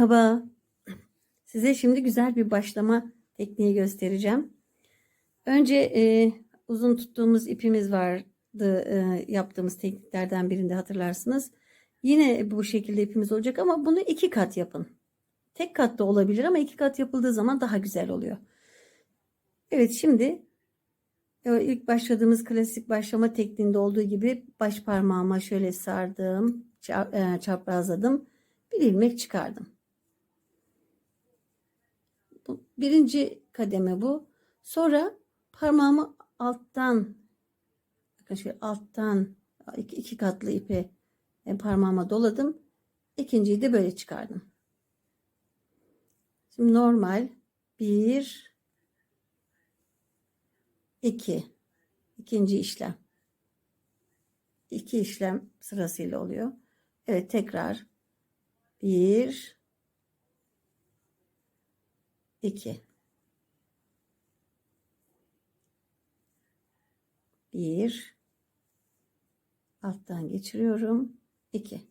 Merhaba. Size şimdi güzel bir başlama tekniği göstereceğim. Önce e, uzun tuttuğumuz ipimiz vardı e, yaptığımız tekniklerden birinde hatırlarsınız. Yine bu şekilde ipimiz olacak ama bunu iki kat yapın. Tek kat da olabilir ama iki kat yapıldığı zaman daha güzel oluyor. Evet şimdi e, ilk başladığımız klasik başlama tekniğinde olduğu gibi baş parmağıma şöyle sardım, e, çaprazladım, bir ilmek çıkardım. Bu birinci kademe bu. Sonra parmağımı alttan bakın şöyle alttan iki, iki katlı ipi e, parmağıma doladım. İkinciyi de böyle çıkardım. Şimdi normal bir iki ikinci işlem. İki işlem sırasıyla oluyor. Evet tekrar bir iki. Bir. Alttan geçiriyorum. İki.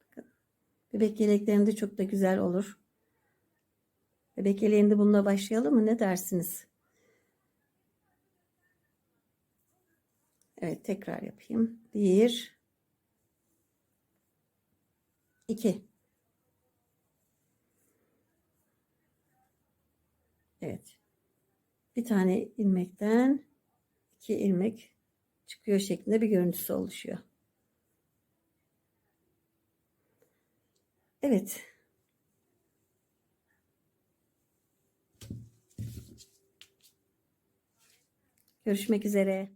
Bakın, bebek yeleklerinde çok da güzel olur. Bebek yeleğinde bununla başlayalım mı? Ne dersiniz? Evet tekrar yapayım. Bir. İki Evet. Bir tane ilmekten iki ilmek çıkıyor şeklinde bir görüntüsü oluşuyor. Evet. Görüşmek üzere.